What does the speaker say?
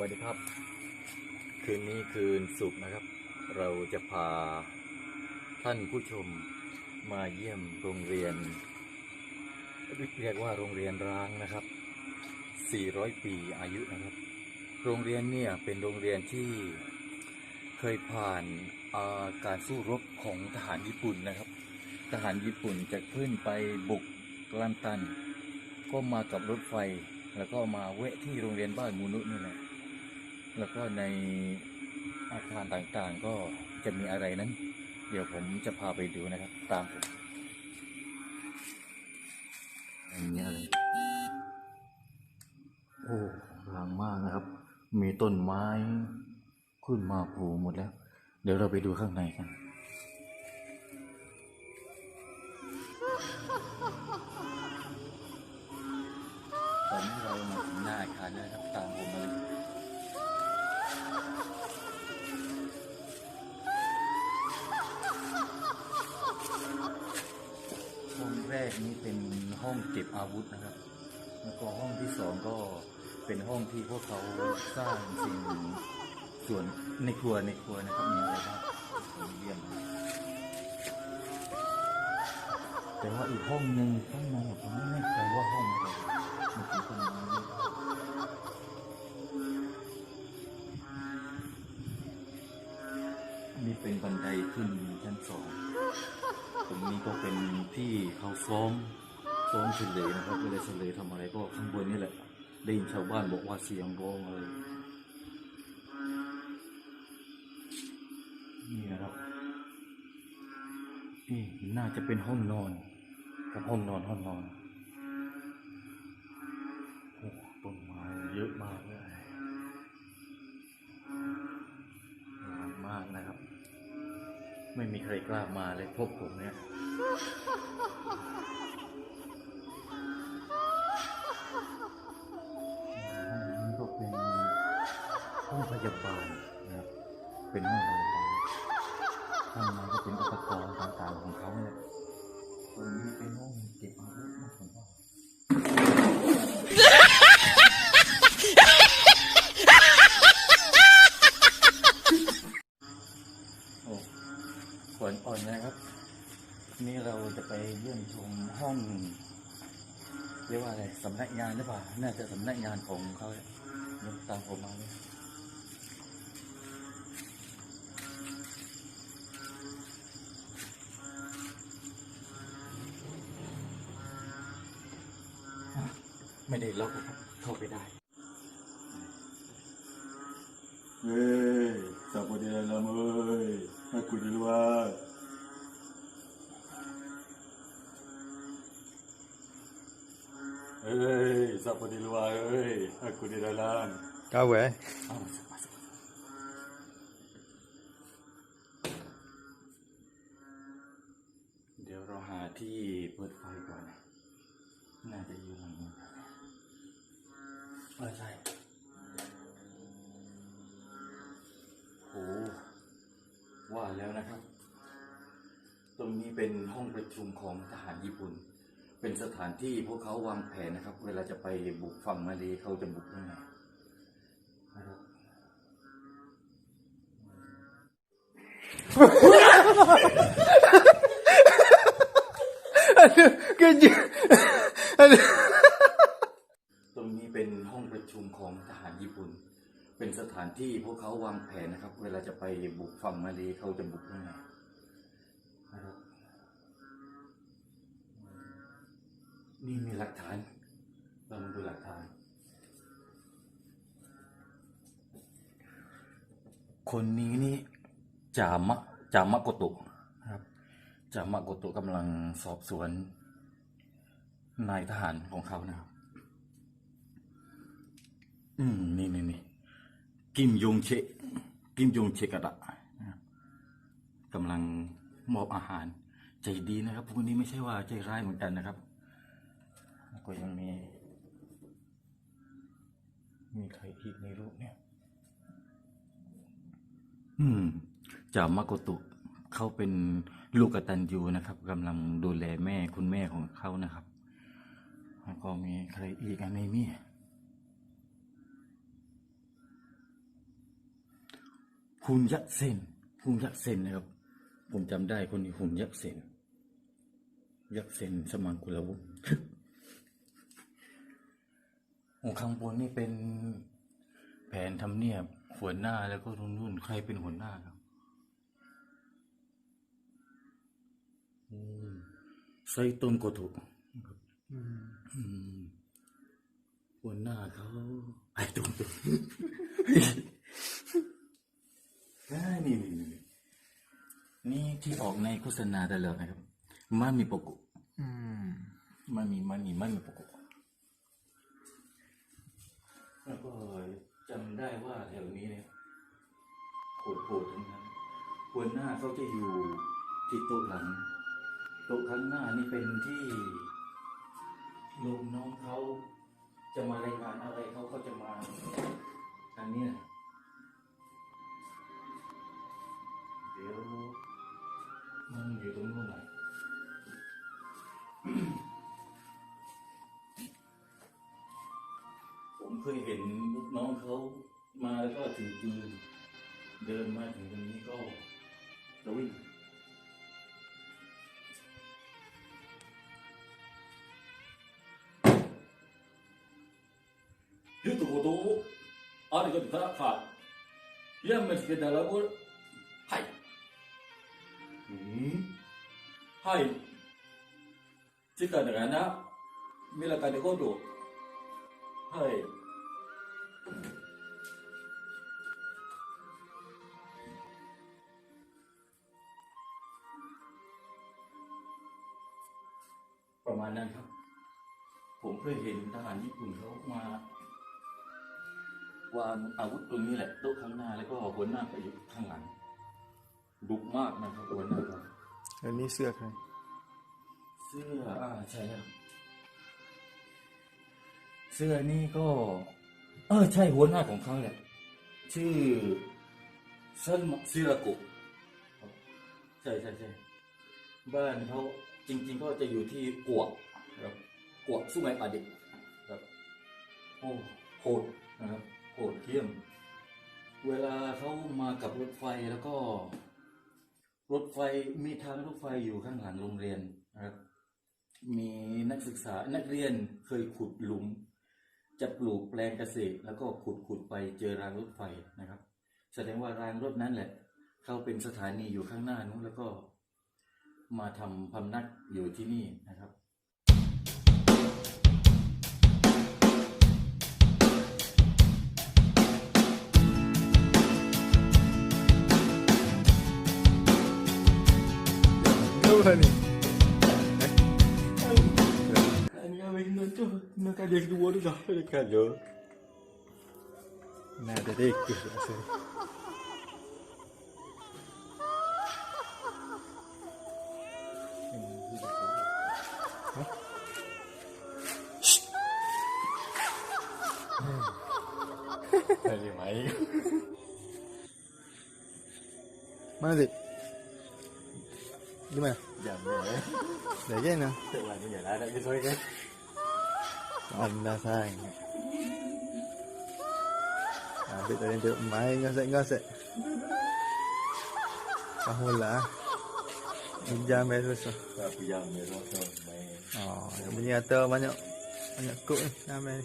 วัสดีครับ คืนนี้คืนศุกร์นะครับ เราจะพาท่านผู้ชมมาเยี่ยมโรงเรียน เรียกว่าโรงเรียนร้างนะครับ 400 ปีอายุนะครับ โรงเรียนเนี่ยเป็นโรงเรียนที่เคยผ่านอาการสู้รบของทหารญี่ปุ่นนะครับ ทหารญี่ปุ่นจะขึ้นไปบุกกลันตัน ก็มากับรถไฟแล้วก็มาแวะที่โรงเรียนบ้านมูนุนี่แหละ แล้วก็ในอาคารต่างๆก็จะมีอะไรนั้น เดี๋ยวผมจะพาไปดูนะครับ ตามผมมีอะไรโอ้รางมากนะครับ มีต้นไม้ขึ้นมาปูหมดแล้ว เดี๋ยวเราไปดูข้างในกัน นี้เป็นห้องเก็บอาวุธนะครับ แล้วก็ห้องที่สองก็เป็นห้องที่พวกเขาสร้างสิ่งส่วนในครัวในครัวนะครับมีอะไรบ้างเยี่ยมแต่ว่าอีกห้องหนึ่งข้างในผมไม่แน่ใจว่าห้องอะไรมันคือต้นไม้นี่เป็นบันไดขึ้นชั้นสอง ตรงนี้ก็เป็นที่เขาซ้อมซ้อมเฉลยนะครับเวลาเฉลยทำอะไรก็ข้างบนนี่แหละ ได้ยินชาวบ้านบอกว่าเสียงร้องอะไรนี่นะครับนี่น่าจะเป็นห้องนอนกับห้องนอนห้องนอนโอ้ต้นไม้เยอะมาก ใครกล้ามาเลยพวกผมเนี่ยห้องนี้ก็เป็นห้องพยาบาลนะครับเป็นห้องพยาบาลข้างในก็เป็นอุปกรณ์ต่างๆของเขาเนี่ยตรงนี้เป็นห้องเก็บอาวุธนะผมว่าโอ้ เรียกว่าอะไรสำนักงานหรือเปล่า น่าจะสำนักงานของเขาเนี่ยเดี๋ยวตามผมมาเลยอะไม่ได้ล็อกนะครับเข้าไปได้ เฮ้ยสับปะเดียละเมยให้คุณดีว่า ปิดไฟก่อนนะน่าจะอยู่หลังนี้เออใช่โหว่าแล้วนะครับ ตรงนี้เป็นห้องประชุมของทหารญี่ปุ่น เป็นสถานที่พวกเขาวางแผนนะครับ เวลาจะไปบุกฝั่งมาเลเขาจะบุกยังไงนะครับ Aduh, Aduh. ตรงนี้เป็นห้องประชุมของทหารญี่ปุ่น เป็นสถานที่พวกเขาวางแผนนะครับ เวลาจะไปบุกฝั่งมาเลเขาจะบุกยังไง นี่มีหลักฐาน เรามาดูหลักฐาน คนนี้นี่จามะจามะโกโตะนะครับ จามะโกโตะกำลังสอบสวน นายทหารของเขานะครับ อืม นี่นี่นี่กิมยงเชะกิมยงเชะกระดะนะครับกำลังมอบอาหาร ใจดีนะครับพวกนี้ไม่ใช่ว่าใจร้ายเหมือนกันนะครับแล้ว ก็ยังมี มีใครอีกในรูปเนี่ย อืมจามาโกตุเขาเป็นลูกกตัญญูนะครับกำลังดูแลแม่คุณแม่ของเขานะครับแล้วก็มีใครอีกอันเมีหุ่นยักษ์เซนหุ่นยักษ์เซนนะครับ ผมจำได้คนนี้หุ่นยักษ์เซนยักษ์เซนสมานกุลวุฒิของ ข้างบนนี่เป็นแผนทำเนียบหัวหน้าแล้วก็รุ่นรุ่นใครเป็นหัวหน้าครับอืมไซต้นโกโตะครับอืมหัวหน้าเขาไอ้ตรงตัวอ่านี่นี่นี่นี่ที่ออกในโฆษณาได้แล้วนะครับมามีโปโกะอืมมามีมามีมามีโปโกะ แล้วก็จำได้ว่าแถวนี้เนี่ยโหดๆทั้งนั้นหัวหน้าเขาจะอยู่ที่โต๊ะหลังโต๊ะข้างหน้านี่เป็นที่ลูกน้องเขาจะมารายงานอะไรเขาก็จะมาทางนี้นะเดี๋ยวมันอยู่ตรงนู้นหน เคยเห็นลูกน้องเขามาแล้วก็ถือปืนเดินมาถึงตรงนี้ก็จะวิ่งยึดตัวโตอะไรก็จะขาดยังไม่เสร็จแล้วก็ให้อืมให้ที่กันอย่างนั้นนะมีหลักการเดียวก็ดูはい。 ประมาณนั้นครับ ผมเคยเห็นทหารญี่ปุ่นเขามาวางอาวุธตรงนี้แหละโต๊ะข้างหน้าแล้วก็หัวหน้าไปอยู่ข้างหลังดุมากนะครับหัวหน้าครับแล้วนี่เสื้อใครเสื้ออ่าใช่ครับเสื้อนี่ก็ เออ ใช่หัวหน้าของเขาแหละชื่อเซนซิรากุใช่ใช่ใช่บ้านเขาจริง ๆ ก็จะอยู่ที่กวกครับกวกสุไหงปาดิกครับโอ้โหดนะครับโหดเที่ยม เวลาเขามากับรถไฟแล้วก็ รถไฟมีทางรถไฟอยู่ข้างหลังโรงเรียนนะครับ มีนักศึกษานักเรียนเคยขุดหลุม จะปลูกแปลงเกษตร แล้วก็ขุดขุดไปเจอรางรถไฟนะครับ แสดงว่ารางรถนั้นแหละเขาเป็นสถานีอยู่ข้างหน้านู้นแล้วก็มาทำพำนักอยู่ที่นี่นะครับ Kenapa ni? Ani kan yang kedua tu dah dekat je. Nah, ada dek tu Mana Zik? Di mana? Jam dia eh. Dah jalan lah Tak mana jalan Nak pergi sore kan Allah sangat Habis tadi tengok main gosek-gosek. Tahu lah Pijam air susu Tak pijam air susu Oh, yang bunyi atas banyak Banyak kok ni. Nama ni